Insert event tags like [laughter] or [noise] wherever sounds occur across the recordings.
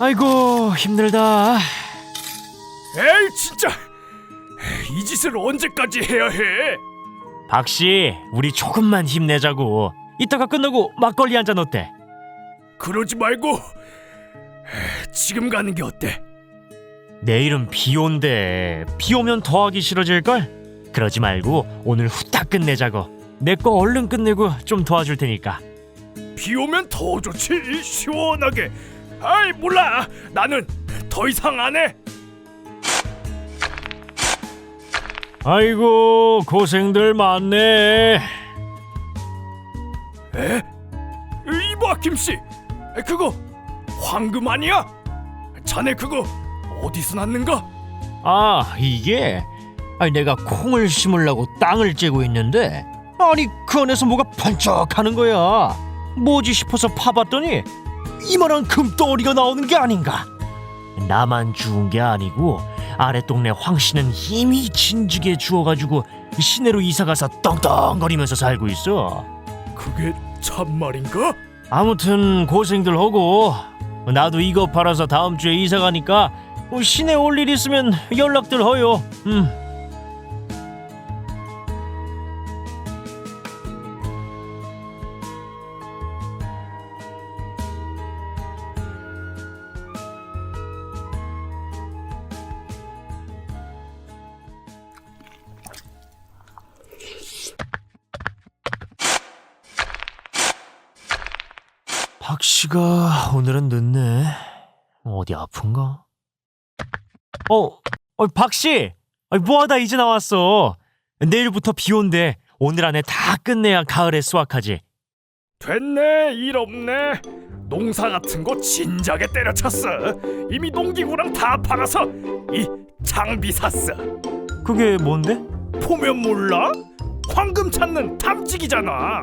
아이고 힘들다. 에이 진짜 이 짓을 언제까지 해야 해? 박씨, 우리 조금만 힘내자고. 이따가 끝나고 막걸리 한 잔 어때? 그러지 말고 지금 가는 게 어때? 내일은 비 온대. 비 오면 더 하기 싫어질걸? 그러지 말고 오늘 후딱 끝내자고. 내 거 얼른 끝내고 좀 도와줄 테니까. 비 오면 더 좋지 시원하게. 아이 몰라 나는 더 이상 안 해. 아이고 고생들 많네. 에? 이봐 김씨 그거 황금 아니야? 자네 그거 어디서 났는가? 아 이게 아니 내가 콩을 심으려고 땅을 째고 있는데 아니 그 안에서 뭐가 번쩍하는 거야 뭐지 싶어서 파봤더니 이만한 금덩어리가 나오는 게 아닌가 나만 주운 게 아니고 아래 동네 황씨는 이미 진지게 주워가지고 시내로 이사가서 떵떵거리면서 살고 있어 그게 참말인가? 아무튼 고생들 하고 나도 이거 팔아서 다음 주에 이사 가니까 시내 올 일 있으면 연락들 허요. 음. 박 씨가 오늘은 늦네. 어디 아픈가? 어, 어, 박 씨, 어, 뭐하다 이제 나왔어. 내일부터 비 온대. 오늘 안에 다 끝내야 가을에 수확하지. 됐네 일 없네 농사 같은 거 진작에 때려쳤어 이미 농기구랑 다 팔아서 이 장비 샀어 그게 뭔데? 보면 몰라? 황금 찾는 탐지기잖아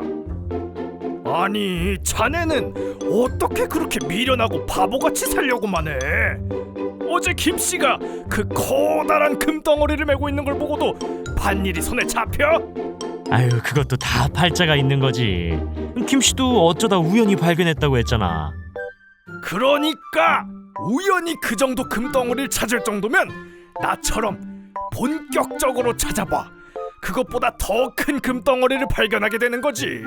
아니 자네는 어떻게 그렇게 미련하고 바보같이 살려고만 해 어제 김 씨가 그 커다란 금덩어리를 메고 있는 걸 보고도 반일이 손에 잡혀? 아유, 그것도 다 팔자가 있는 거지. 김 씨도 어쩌다 우연히 발견했다고 했잖아. 그러니까 우연히 그 정도 금덩어리를 찾을 정도면 나처럼 본격적으로 찾아봐. 그것보다 더 큰 금덩어리를 발견하게 되는 거지.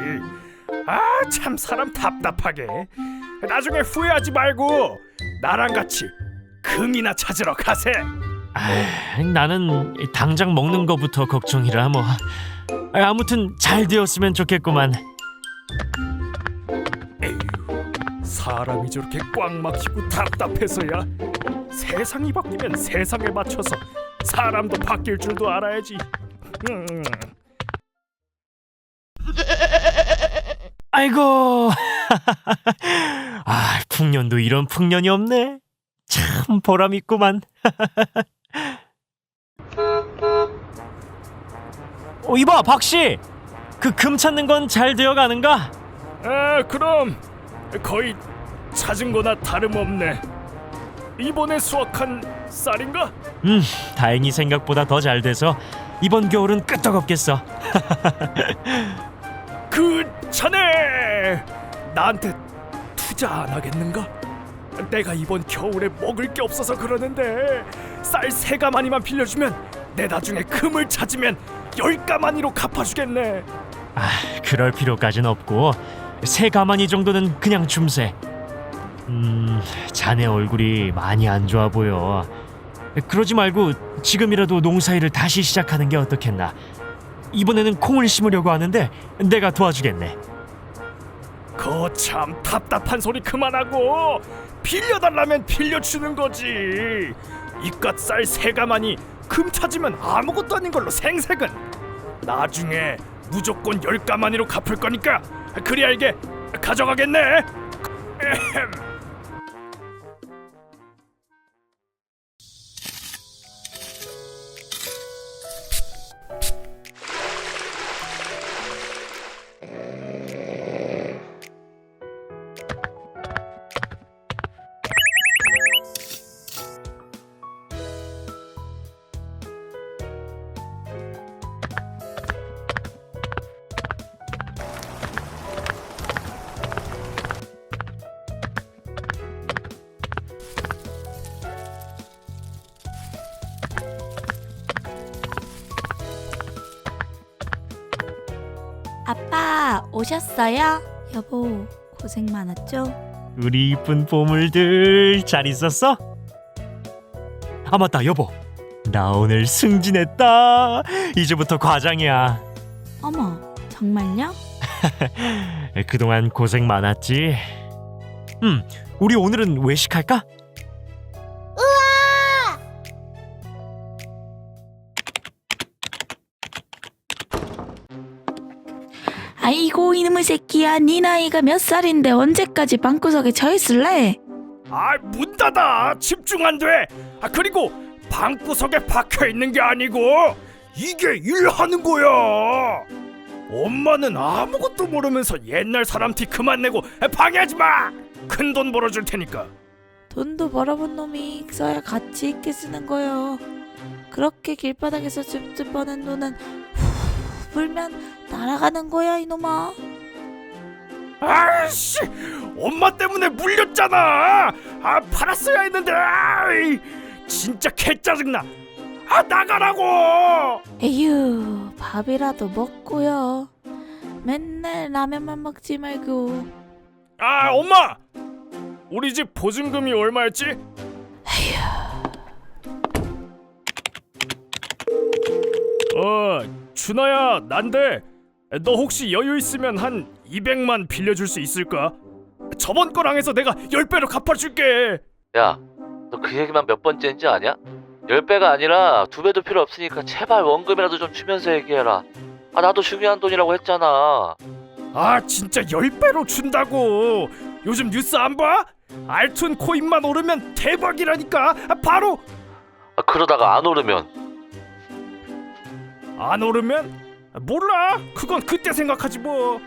아 참 사람 답답하게. 나중에 후회하지 말고 나랑 같이 금이나 찾으러 가세. 아, 나는 당장 먹는 거부터 걱정이라 뭐. 아, 아무튼 잘 되었으면 좋겠구만. 에휴, 사람이 저렇게 꽉 막히고 답답해서야 세상이 바뀌면 세상에 맞춰서 사람도 바뀔 줄도 알아야지. 음. 아이고. [laughs] 아, 풍년도 이런 풍년이 없네. 참 보람 있구만. [laughs] 어, 이봐, 박 씨. 그 금 찾는 건 잘 되어 가는가? 아 그럼 거의 찾은 거나 다름없네. 이번에 수확한 쌀인가? 음, 다행히 생각보다 더 잘 돼서 이번 겨울은 끄떡없겠어. [laughs] 그 자네 나한테 투자 안 하겠는가? 내가 이번 겨울에 먹을 게 없어서 그러는데 쌀 세 가마니만 빌려주면 내 나중에 금을 찾으면 열 가마니로 갚아주겠네. 아, 그럴 필요까진 없고 세 가마니 정도는 그냥 줌세. 음, 자네 얼굴이 많이 안 좋아 보여. 그러지 말고 지금이라도 농사일을 다시 시작하는 게 어떻겠나. 이번에는 콩을 심으려고 하는데 내가 도와주겠네. 거참 답답한 소리 그만하고 빌려달라면 빌려주는 거지. 이깟 쌀 세 가마니 금 찾으면 아무것도 아닌 걸로 생색은 나중에 무조건 열 가마니로 갚을 거니까 그리 알게 가져가겠네. [laughs] 아빠 오셨어요? 여보 고생 많았죠? 우리 이쁜 보물들 잘 있었어? 아 맞다 여보 나 오늘 승진했다 이제부터 과장이야 어머 정말요? [laughs] 그동안 고생 많았지 음 우리 오늘은 외식할까? 아이고 이놈의 새끼야 네 나이가 몇 살인데 언제까지 방구석에 저 있을래? 아 문 닫아 집중 안 돼. 아 그리고 방구석에 박혀 있는 게 아니고 이게 일하는 거야. 엄마는 아무것도 모르면서 옛날 사람 티 그만 내고 방해하지 마. 큰 돈 벌어줄 테니까. 돈도 벌어본 놈이 써야 가치 있게 쓰는 거요. 그렇게 길바닥에서 줍줍 버는 돈은 후 불면 날아가는 거야 이놈아. 아씨, 엄마 때문에 물렸잖아. 아 팔았어야 했는데. 아이, 진짜 개 짜증나. 아 나가라고. 에휴 밥이라도 먹고요. 맨날 라면만 먹지 말고. 아 엄마, 우리 집 보증금이 얼마였지? 어, 준아야, 난데 너 혹시 여유 있으면 한 200만 빌려줄 수 있을까? 저번 거랑 해서 내가 10배로 갚아줄게. 야, 너 그 얘기만 몇 번째인지 아냐? 열 배가 아니라 두 배도 필요 없으니까 제발 원금이라도 좀 주면서 얘기해라. 아, 나도 중요한 돈이라고 했잖아. 아, 진짜 10배로 준다고. 요즘 뉴스 안 봐? 알툰 코인만 오르면 대박이라니까. 아, 바로 아, 그러다가 안 오르면 안 오르면 몰라. 그건 그때 생각하지 뭐.